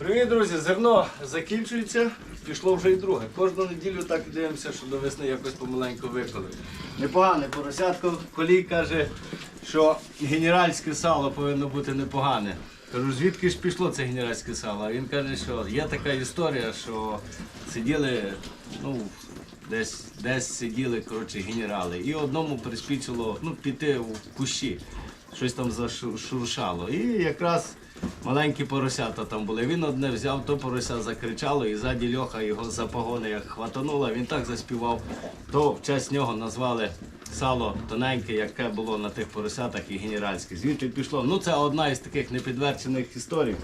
Привіт, друзі! Зерно закінчується, пішло вже і друге. Кожну неділю так дивимося, що до весни якось помаленьку виколи. Непогане поросятко. Колій каже, що генеральське сало повинно бути непогане. Кажу, звідки ж пішло це генеральське сало? Він каже, що є така історія, що сиділи, ну, десь, десь сиділи коротше, генерали. І одному приспічило ну, піти в кущі. Щось там зашуршало. І якраз маленькі поросята там були. Він одне взяв, то порося закричало, і ззаді Льоха його за погони як хватанула, він так заспівав. То в честь нього назвали сало тоненьке, яке було на тих поросятах і генеральське. Звідти пішло. Ну це одна із таких непідтверджених історій.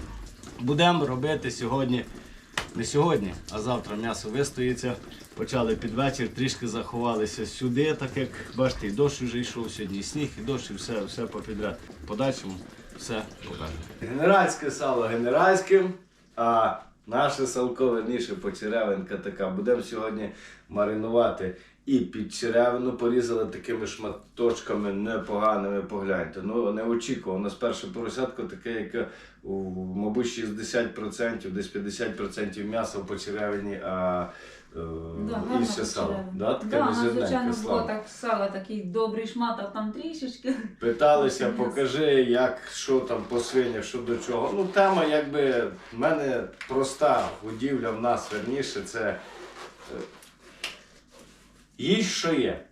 Будемо робити сьогодні. Не сьогодні, а завтра м'ясо вистоїться. Почали під вечір, трішки заховалися сюди, так як бачите, і дощ вже йшов сьогодні, і сніг, і дощ, і все, все попідряд. Подальшому все. Генеральське сало генеральським, а наше салко, верніше почеревинка така. Будемо сьогодні маринувати. І під черевину порізали такими шматочками непоганими, погляньте. Ну, неочікувано. З перше поросятко таке, яке, мабуть, 60%, десь 50% м'яса в почеревині, а е, Да, гарно інше сало. Да, таке Да, звичайно, було слава. так сало, такий добрий шмат, а там трішечки. Питалися, покажи, як, що там по свинях, що до чого. Ну, тема, якби, в мене проста будівля в нас верніше, це е, їсть, що є.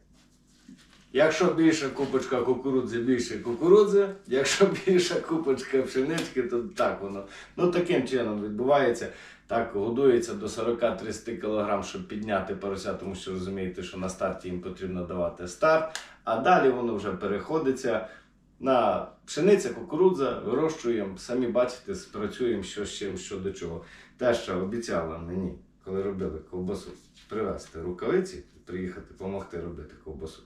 Якщо більша купочка кукурудзи, більше кукурудзи, якщо більша купочка пшенички, то так воно. Ну таким чином відбувається. Так годується до 40-30 кг, щоб підняти порося, тому що розумієте, що на старті їм потрібно давати старт, а далі воно вже переходиться на пшениця, кукурудза, вирощуємо, самі бачите, працюємо що з чим, що до чого. Теща обіцяла мені, коли робили ковбасу, привезти рукавиці, приїхати, допомогти робити ковбасу.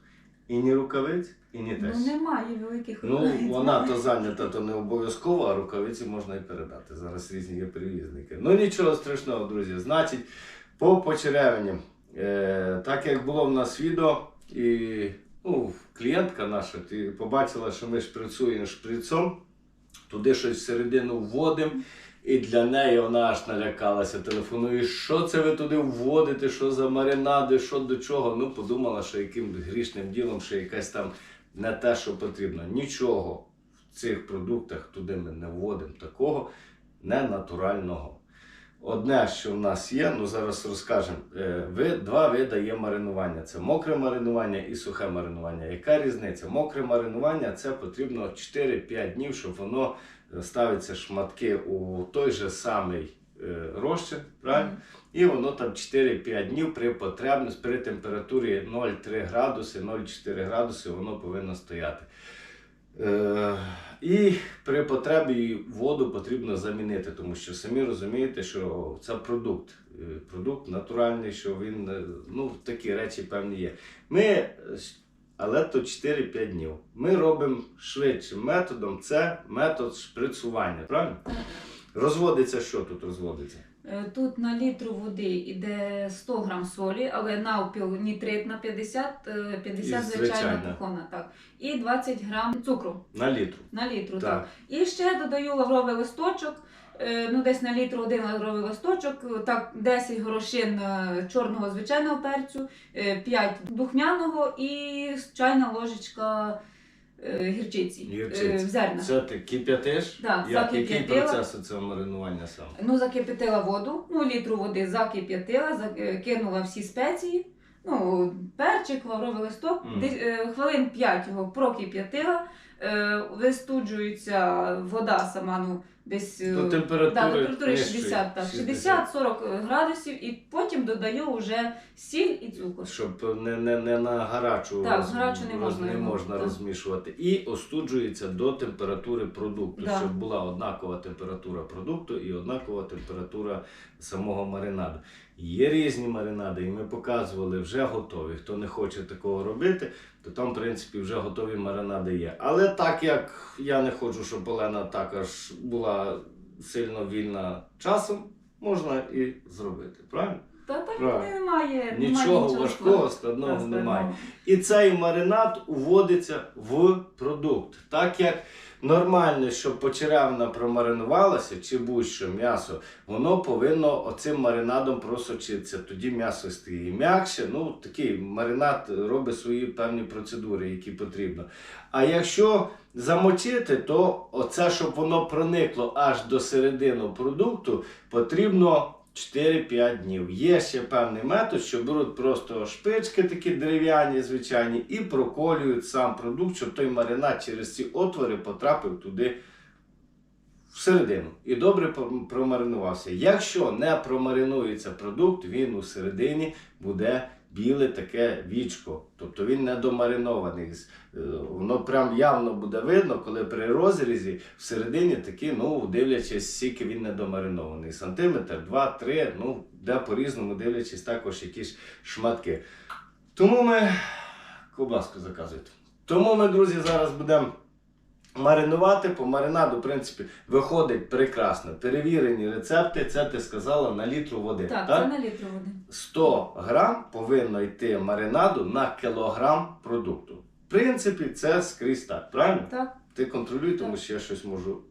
І ні рукавиць, і ні Ну немає великих Ну, вона то зайнята, то не обов'язково, а рукавиці можна і передати. Зараз різні є перевізники. Ну нічого страшного, друзі. Значить, по почеревині. Е, так як було в нас відео, і ну, клієнтка наша ти побачила, що ми шприцюємо шприцом, туди щось всередину вводимо. І для неї вона аж налякалася, телефонує, що це ви туди вводите, що за маринади, що до чого. Ну, подумала, що яким грішним ділом, що якесь там не те, що потрібно. Нічого в цих продуктах туди ми не вводимо такого ненатурального. Одне, що в нас є, ну зараз розкажемо. Е, Ви, два види є маринування: це мокре маринування і сухе маринування. Яка різниця? Мокре маринування це потрібно 4-5 днів, щоб воно ставиться шматки у той же самий е, розчин, правильно? І воно там 4-5 днів при потребності, при температурі 0,3 градуси, 0,4 градуси воно повинно стояти. Е, і при потребі воду потрібно замінити, тому що самі розумієте, що це продукт. Е, Продукт натуральний, що він е, ну, такі речі певні є. Ми, але то 4-5 днів. Ми робимо швидшим методом, це метод шприцування. Правильно? Розводиться що тут розводиться? Е, Тут на літру води йде 100 грам солі, але навпіл нітрит на 50, е, 50 звичайна звичайна. кухона, так. І 20 грам цукру На літру. на літру. Так. Так. І ще додаю лавровий листочок. Е, Ну, десь на літру один лавровий листочок, так 10 горошин е, чорного звичайного перцю, 5 духмяного і чайна ложечка е, гірчиці, Гірчиці. е, в зернах. Це ти кип'ятиш? Так, Як, який процес у цього маринування сам? Ну, закипятила воду, ну, літру води закип'ятила, е, кинула всі спеції, ну, перчик, лавровий листок, Мгм. десь, е, хвилин 5 його прокип'ятила, е, вистуджується вода сама, ну, десь е, До температури, да, температури нижчої, 60, так, 60. 60-40 градусів, і потім додаю вже сіль і цукор. Щоб не, не, не на гарячу, Так, роз- гарячу не роз- можна не його, можна так. розмішувати. І остуджується до температури продукту, Да. щоб була однакова температура продукту і однакова температура самого маринаду. Є різні маринади, і ми показували вже готові. Хто не хоче такого робити, то там, в принципі, вже готові маринади є. Але так як я не хочу, щоб Олена також була сильно вільна часом, можна і зробити. Правильно? Та так Правильно. немає. немає Нічого важкого, складного. Та, немає. І цей маринад уводиться в продукт. Так як нормально, щоб почеревина промаринувалася, чи будь-що м'ясо, воно повинно оцим маринадом просочитися. Тоді м'ясо стає м'якше. Ну, такий маринад робить свої певні процедури, які потрібно. А якщо замочити, то оце, щоб воно проникло аж до середини продукту, потрібно 4-5 днів. Є ще певний метод, що беруть просто шпички такі дерев'яні, звичайні, і проколюють сам продукт, щоб той маринад через ці отвори потрапив туди всередину і добре промаринувався. Якщо не промаринується продукт, він у середині буде біле таке вічко, тобто він не домаринований. Е, Воно прям явно буде видно, коли при розрізі всередині такі, ну, дивлячись, скільки він не домаринований. Сантиметр, два, три, ну, де по-різному дивлячись також якісь шматки. Тому ми ковбаску заказуйте. Тому ми, друзі, зараз будемо маринувати. По маринаду, в принципі, виходить прекрасно. Перевірені рецепти, це ти сказала на літру води. Так, це на літру води. 100 грам повинно йти маринаду на кілограм продукту. В принципі, це скрізь так, правильно? Так, Ти контролюй, тому Так. що я щось можу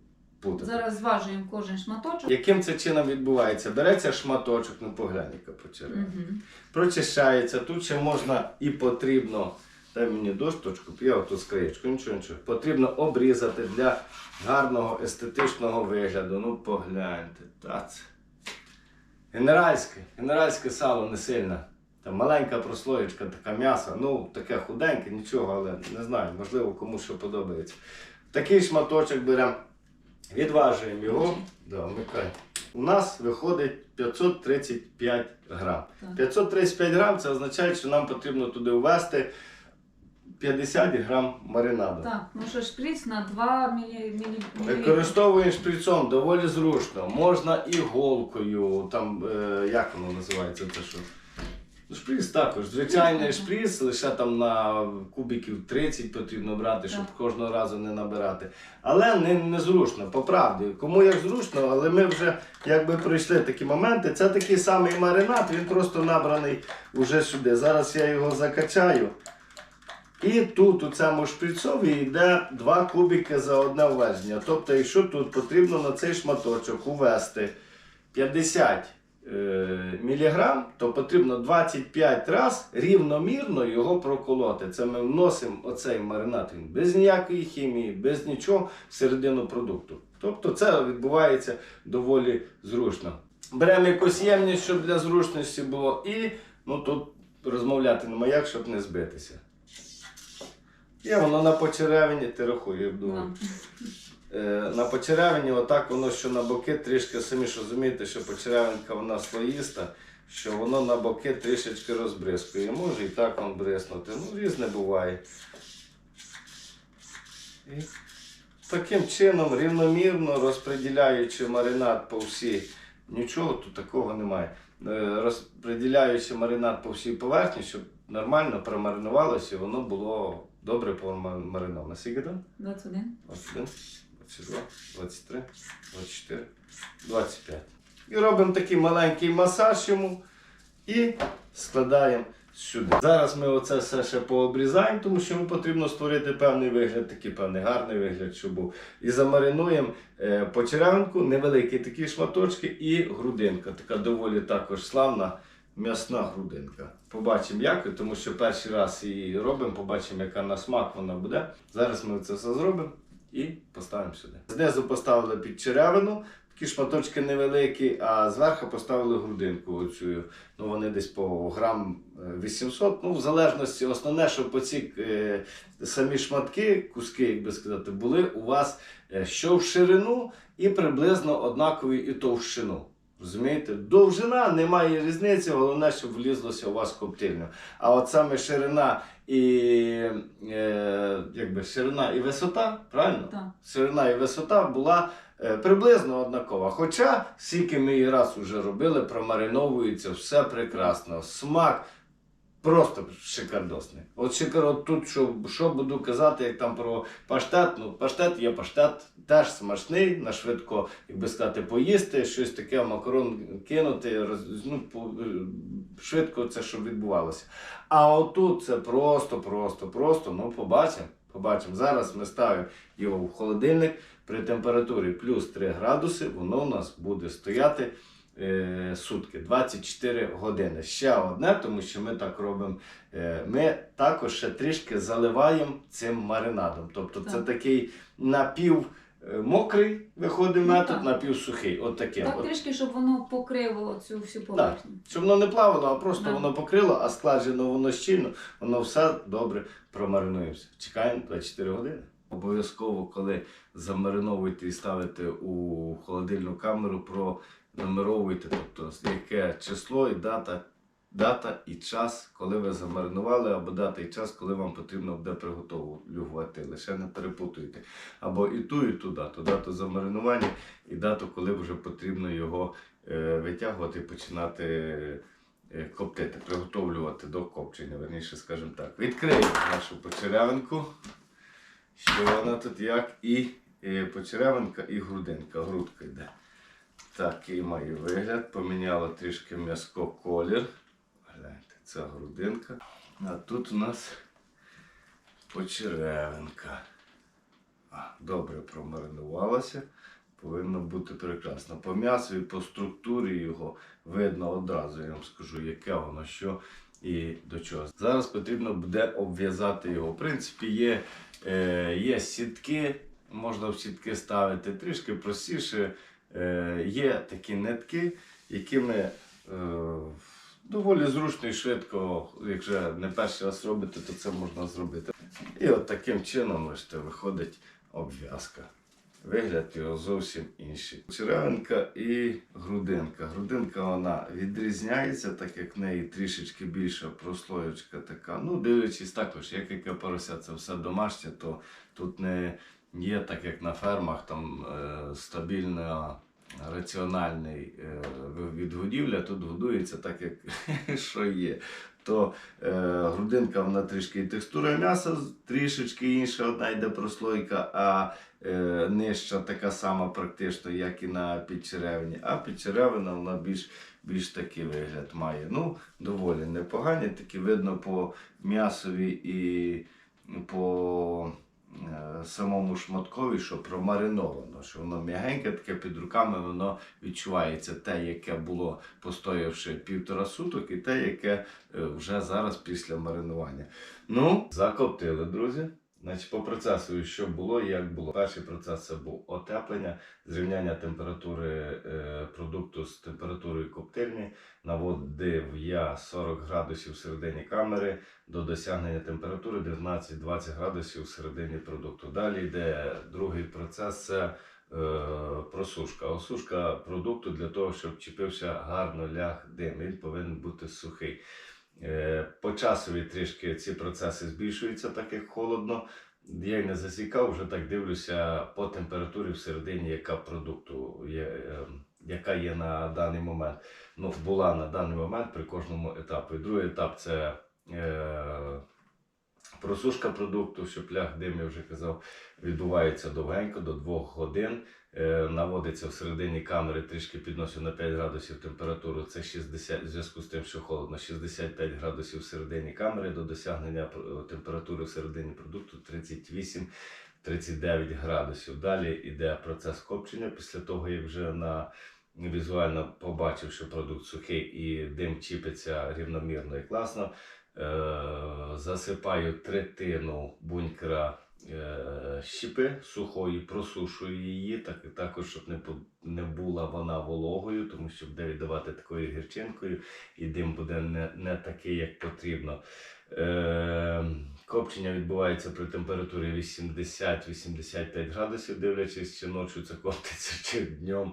путати. зараз зважуємо кожен шматочок. Яким це чином відбувається? Береться шматочок, ну поглянь, яка. Угу. Прочищається. Тут ще можна і потрібно. Дай мені досточку, я оту скриєчку, нічого, нічого. Потрібно обрізати для гарного естетичного вигляду. Ну погляньте, та це. Генеральське, генеральське сало не сильне. Там маленька прослоєчка, така м'ясо, ну таке худеньке, нічого, але не знаю, можливо, комусь що подобається. Такий шматочок беремо, відважуємо його. Да, вмикай. У нас виходить 535 грам. 535 грам це означає, що нам потрібно туди ввести 50 грам маринаду. Так, ну що шприц на 2 мілі... мілі... Використовуємо шприцом доволі зручно. Можна іголкою, там, е, як воно називається, це що? Ну, шприц також. Звичайний шприц, лише там на кубиків 30 потрібно брати, щоб Так. кожного разу не набирати. Але не, не зручно, по правді. Кому як зручно, але ми вже якби пройшли такі моменти. Це такий самий маринад, він просто набраний уже сюди. Зараз я його закачаю. І тут у цьому шприцові йде 2 кубики за одне ввезення. Тобто, якщо тут потрібно на цей шматочок увести 50 е, міліграм, то потрібно 25 раз рівномірно його проколоти. Це ми вносимо оцей маринад без ніякої хімії, без нічого всередину продукту. Тобто це відбувається доволі зручно. Беремо якусь ємність, щоб для зручності було, і ну, тут розмовляти нема як, щоб не збитися. Є воно на почеревині, ти рахуй, я думаю. Е, на почеревині, отак воно що на боки трішки самі ж розумієте, що почеревинка вона слоїста, що воно на боки трішечки розбризкує. Може і так вам бриснути. Ну, різне буває. І таким чином, рівномірно розподіляючи маринад по всій, нічого тут такого немає. Е, Розподіляючи маринад по всій поверхні, щоб нормально промаринувалося, і воно було добре промариноване. Скільки там? 21. 21, 22, 23, 24, 25. І робимо такий маленький масаж йому і складаємо сюди. Зараз ми оце все ще пообрізаємо, тому що потрібно створити певний вигляд, такий певний гарний вигляд, щоб був. І замаринуємо е, почеревинку, невеликі такі шматочки і грудинка. Така доволі також славна. М'ясна грудинка. Побачимо як, тому що перший раз її робимо, побачимо, яка на смак вона буде. Зараз ми це все зробимо і поставимо сюди. Знизу поставили під черевину, такі шматочки невеликі, а зверху поставили грудинку. Оцю. Ну, вони десь по грам е, 800. Ну, в залежності, основне, щоб оці е, самі шматки, куски, як би сказати, були у вас е, що в ширину і приблизно однакові і товщину. Розумієте? Довжина немає різниці, головне, щоб влізлося у вас коптильню. А от саме ширина і, е, якби ширина і висота, правильно? Так. Ширина і висота була е, приблизно однакова. Хоча, скільки ми її раз уже робили, промариновується все прекрасно. Смак Просто шикардосний. От шикар, тут що, що буду казати, як там про паштет. Ну, паштет є паштет, теж смачний, на швидко, як би сказати, поїсти, щось таке, макарон кинути, роз, ну, по, швидко це щоб відбувалося. А отут це просто, просто, просто. Ну, побачимо. Побачимо. Зараз ми ставимо його в холодильник при температурі плюс 3 градуси, воно у нас буде стояти е, сутки, 24 години. Ще одне, тому що ми так робимо. Е, ми також ще трішки заливаємо цим маринадом. Тобто це такий напів е, мокрий виходить Ну, метод, так. напівсухий. От таким. Так От. трішки, щоб воно покрило цю всю поверхню. Щоб воно не плавало, а просто Да. воно покрило, а складжено воно щільно, воно все добре промаринуємося. Чекаємо 24 години. Обов'язково, коли замариновуєте і ставите у холодильну камеру, пронумеровуйте, тобто яке число і дата, дата і час, коли ви замаринували, або дата і час, коли вам потрібно буде приготовлювати. Лише не перепутуйте. Або і ту, і ту дату. Дату замаринування і дату, коли вже потрібно його е, витягувати і починати е, коптити, приготовлювати до копчення, верніше, скажімо так. Відкриємо нашу почерявинку. Що вона тут як і е, почерявинка, і грудинка. Грудка йде. Такий має вигляд. Поміняло трішки м'яско колір. Гляньте, це грудинка. А тут у нас почеревинка. Добре промаринувалася. Повинно бути прекрасно. По м'ясу і по структурі його видно одразу, я вам скажу, яке воно, що і до чого. Зараз потрібно буде обв'язати його. В принципі, є, е, є сітки, можна в сітки ставити трішки простіше. Е, є такі нитки, якими е, доволі зручно і швидко, якщо не перший раз робите, то це можна зробити. І от таким чином бачите, виходить обв'язка. Вигляд його зовсім інший. Черевинка і грудинка. Грудинка вона відрізняється, так як в неї трішечки більша прослоєчка така. Ну, дивлячись також, як яке порося, це все домашнє, то тут не є так, як на фермах, там е, стабільна. Раціональний е, відгодівля тут годується так, як що є. То е, грудинка вона трішки текстура м'яса трішечки інша, одна йде прослойка, а е, нижча така сама практично, як і на підчеревині. А підчеревина вона більш, більш такий вигляд має. Ну, доволі непогані, такі видно по м'ясові і по самому шматкові, що промариновано, що воно м'ягеньке, таке під руками, воно відчувається те, яке було постоявши півтора суток, і те, яке е, вже зараз після маринування. Ну, закоптили, друзі. Значить, по процесу, що було і як було. Перший процес це був отеплення, зрівняння температури е, продукту з температурою коптильні. Наводив я 40 градусів всередині камери до досягнення температури 19-20 градусів всередині продукту. Далі йде другий процес це е, просушка. Осушка продукту для того, щоб чіпився гарно ляг дим. Він повинен бути сухий. Е, По часові трішки ці процеси збільшуються, так як холодно. Я й не засікав, вже так дивлюся по температурі всередині, яка продукту є, е, яка є на даний момент. Ну, була на даний момент при кожному етапі. Другий етап це е, просушка продукту, щоб ляг дим, я вже казав, відбувається довгенько, до 2 годин. Е, наводиться всередині камери, трішки підносить на 5 градусів температуру. Це 60, в зв'язку з тим, що холодно, 65 градусів всередині камери до досягнення пр- температури всередині продукту 38-39 градусів. Далі йде процес копчення. Після того, як вже на візуально побачив, що продукт сухий і дим чіпиться рівномірно і класно. Е, засипаю третину бунькера е, щепи сухої, просушую її, так також, щоб не, не була вона вологою, тому що буде віддавати такою гірчинкою, і дим буде не, не такий, як потрібно. Е, копчення відбувається при температурі 80-85 градусів, дивлячись, чи ночі це коптиться, чи днем.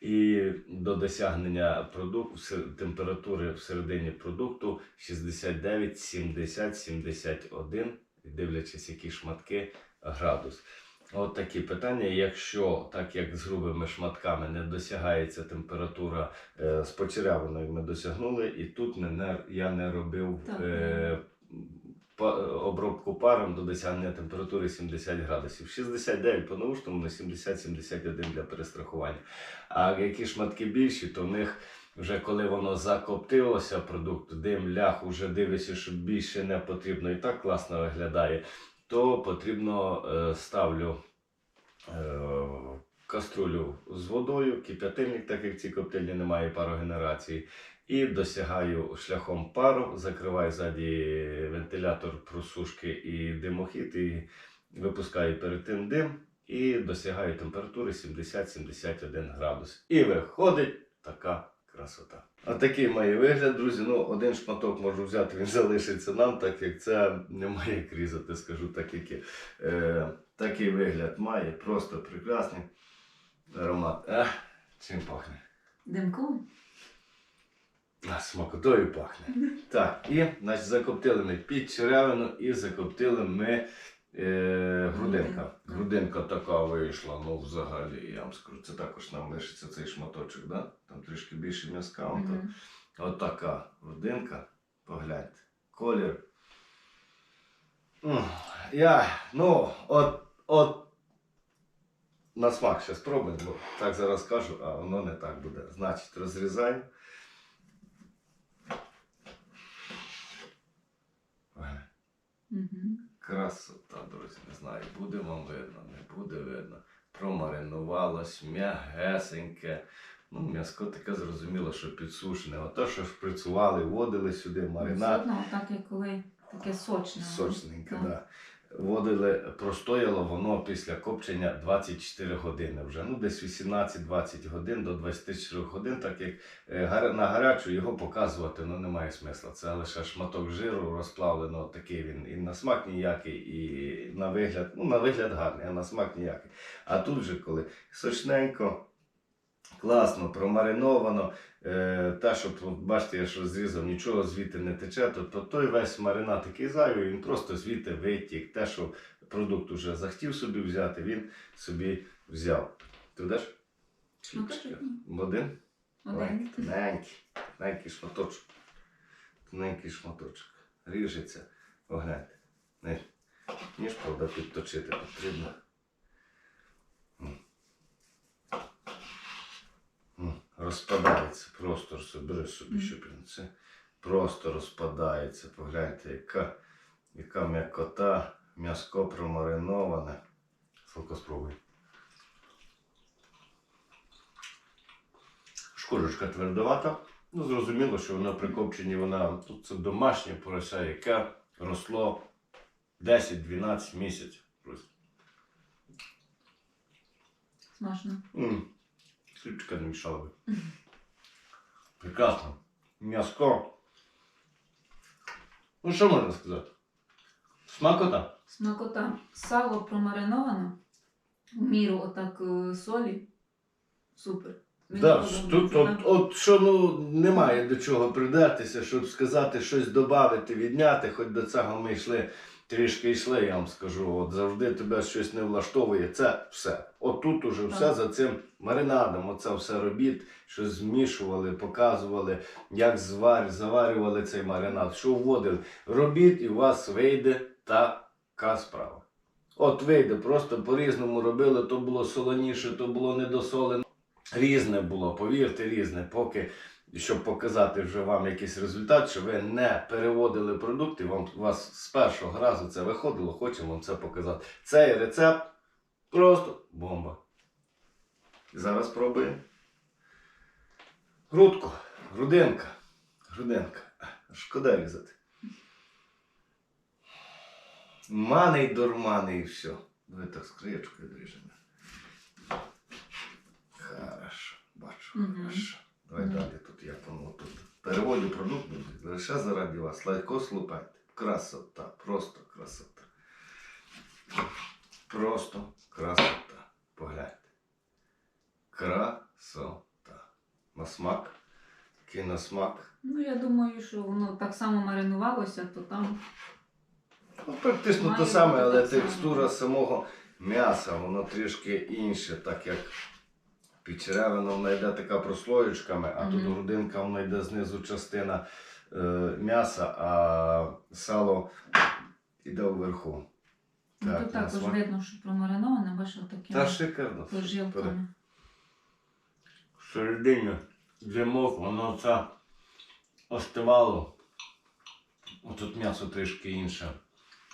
І до досягнення продукту, температури всередині продукту 69, 70, 71, дивлячись, які шматки градус. От такі питання. Якщо так як з грубими шматками не досягається температура е, з почерявиною ми досягнули, і тут не, не, я не робив е, па- обробку паром до досягнення температури 70 градусів. 69 по наушному, на 70-71 для перестрахування. А які шматки більші, то в них вже коли воно закоптилося, продукт, дим, лях, уже дивишся, що більше не потрібно і так класно виглядає, то потрібно е, ставлю е, каструлю з водою, кип'ятильник, так як ці коптильні немає парогенерації, і досягаю шляхом пару, закриваю ззаді вентилятор просушки і димохід, і випускаю перед тим дим, і досягаю температури 70-71 градус. І виходить така красота. А такий має вигляд, друзі. Ну, один шматок можу взяти, він залишиться нам, так як це немає як різати, скажу так, як є. Е, такий вигляд має, просто прекрасний аромат. Ех, чим пахне? Димком? А, смакотою пахне. Так, і значить, закоптили ми під черевину і закоптили ми е, грудинка. Грудинка. Така вийшла, ну взагалі, я вам скажу, це також нам лишиться цей шматочок, да? там трішки більше м'язка. там. Мгм. От така грудинка. Погляньте. Колір. Я, ну, от, от на смак ще спробуємо, бо так зараз кажу, а воно не так буде. Значить, розрізаємо. Поглянь. Красота, друзі, не знаю, буде вам видно, не буде видно. Промаринувалось, м'ягесеньке. Ну, м'яско таке зрозуміло, що підсушене. Ото, що шприцювали, вводили сюди Все маринад. одно, так як коли таке сочне. Сочненьке, Так. да. Вводили, простояло воно після копчення 24 години вже. Ну, десь 18-20 годин до 24 годин, так як е, на гарячу його показувати ну, немає смисла. Це лише шматок жиру розплавлено, такий він і на смак ніякий, і на вигляд, ну, на вигляд гарний, а на смак ніякий. А тут же, коли сочненько, класно, промариновано, е, те, що бачите, я що зрізав, нічого звідти не тече, то, то той весь маринад такий зайвий, він просто звідти витік. Те, що продукт уже захотів собі взяти, він собі взяв. Ти будеш? Один? Один. Тоненький, тоненький шматочок. Тоненький шматочок. Ріжеться. Погляньте. Не. Ніж, правда, підточити потрібно. Розпадається. Просто собі, собі, він це просто розпадається. Погляньте, яка, яка м'якота, м'яско промариноване. Слухай, спробуй. Шкурочка твердовата. Ну, зрозуміло, що вона при копченні, вона тут це домашнє порося, яке росло 10-12 місяців. Смачно. М, Мішала би. Прекрасно. М'яско. Ну, що можна сказати? Смакота. Смакота. Сало промариновано. В міру отак е, солі. Супер. Мені Да, тут, от, от що ну немає до чого придертися, щоб сказати щось додати, відняти, хоч до цього ми йшли, трішки йшли, я вам скажу. От завжди тебе щось не влаштовує. Це все. От тут уже все за цим маринадом. Оце все робіт, що змішували, показували, як звар, заварювали цей маринад, що вводили. Робіть, і у вас вийде така справа. От вийде, просто по-різному робили, то було солоніше, то було недосолене. Різне було, повірте, різне, поки щоб показати вже вам якийсь результат, що ви не переводили продукти, вам у вас з першого разу це виходило, хочемо вам це показати. Цей рецепт просто бомба. Зараз пробуємо. Грудку, грудинка, грудинка. Шкода різати. Маний дурманий і все. Давай так з краєчкою дріжемо. Хорошо, бачу, Мгм. хорошо. Давай далі тут як воно тут. Переводю продукт. Лише заради вас. Легко слухайте. Красота, просто красота. Просто красота. Погляньте. Красота. На смак. Який на смак. Ну, я думаю, що воно так само маринувалося, то там Ну, практично те саме, але текстура самого м'яса, воно трішки інше, так як підчеревина вона йде така прослоєчками, а тут грудинка вона йде знизу частина е, м'яса, а сало йде вверху. Ну, Так, тут також смак. видно, що промариноване, бачиш, Та такими шикарно. прожилками. Всередині димок, воно це остивало. Тут м'ясо трішки інше.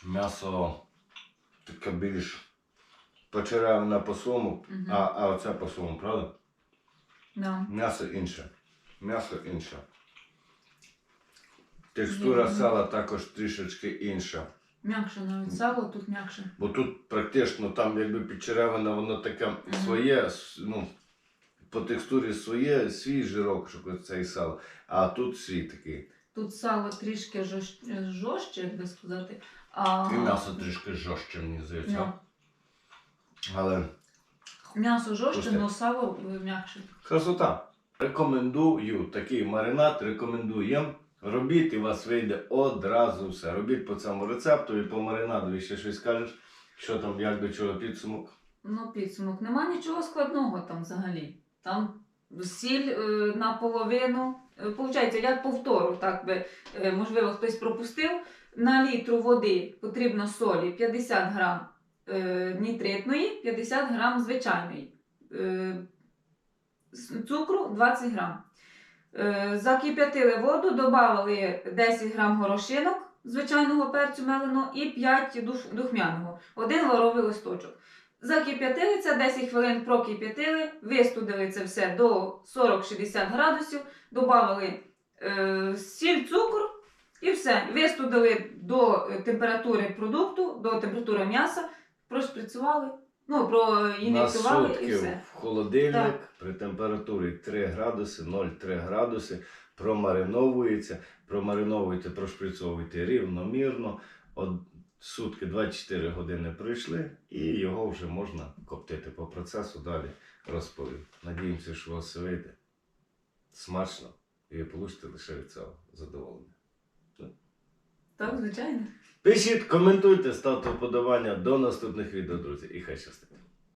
М'ясо таке більш почеревне по своєму, Мгм. а, а оце по своєму, правда? Да. М'ясо інше. М'ясо інше. Текстура Мгм. сала також трішечки інша. М'якше навіть сало, тут м'якше. Бо тут практично там якби підчеревина, воно таке своє, с- ну, по текстурі своє, свій жирок, щоб цей сало, а тут свій такий. Тут сало трішки жорст- жорстче, як би сказати. А... І м'ясо трішки жорстче, мені здається. Да. Але М'ясо жорстче, Пусте. але сало е, м'якше. красота. Рекомендую такий маринад, рекомендуємо. Робіть і у вас вийде одразу все. Робіть по цьому рецепту і по маринаду І ще щось скажеш, що там, як до чого підсумок. Ну, підсумок. Нема нічого складного там взагалі. Там сіль е, наполовину. Е, Получається, як повтору, так би, е, можливо, хтось пропустив. На літру води потрібно солі 50 грам е, нітритної, 50 грам звичайної. Е, цукру 20 грам. Е, закип'ятили воду, додали 10 грам горошинок звичайного перцю меленого і 5 духмяного, один лавровий листочок. Закип'ятили це 10 хвилин прокип'ятили, вистудили це все до 40-60 градусів, додали е, сіль, цукор і все. Вистудили до температури продукту, до температури м'яса, прошприцювали, ну, На проін'єктували і сутки все. в холодильник Так. при температурі 3 градуси, 0,3 градуси, промариновується, промариновуйте, прошприцьовуйте рівномірно. От сутки 24 години пройшли, і його вже можна коптити по процесу далі розповім. Надіємося, що у вас все вийде смачно і ви получите лише від цього задоволення. Так, звичайно. Пишіть, коментуйте, ставте вподобання. До наступних відео, друзі, і хай щастить.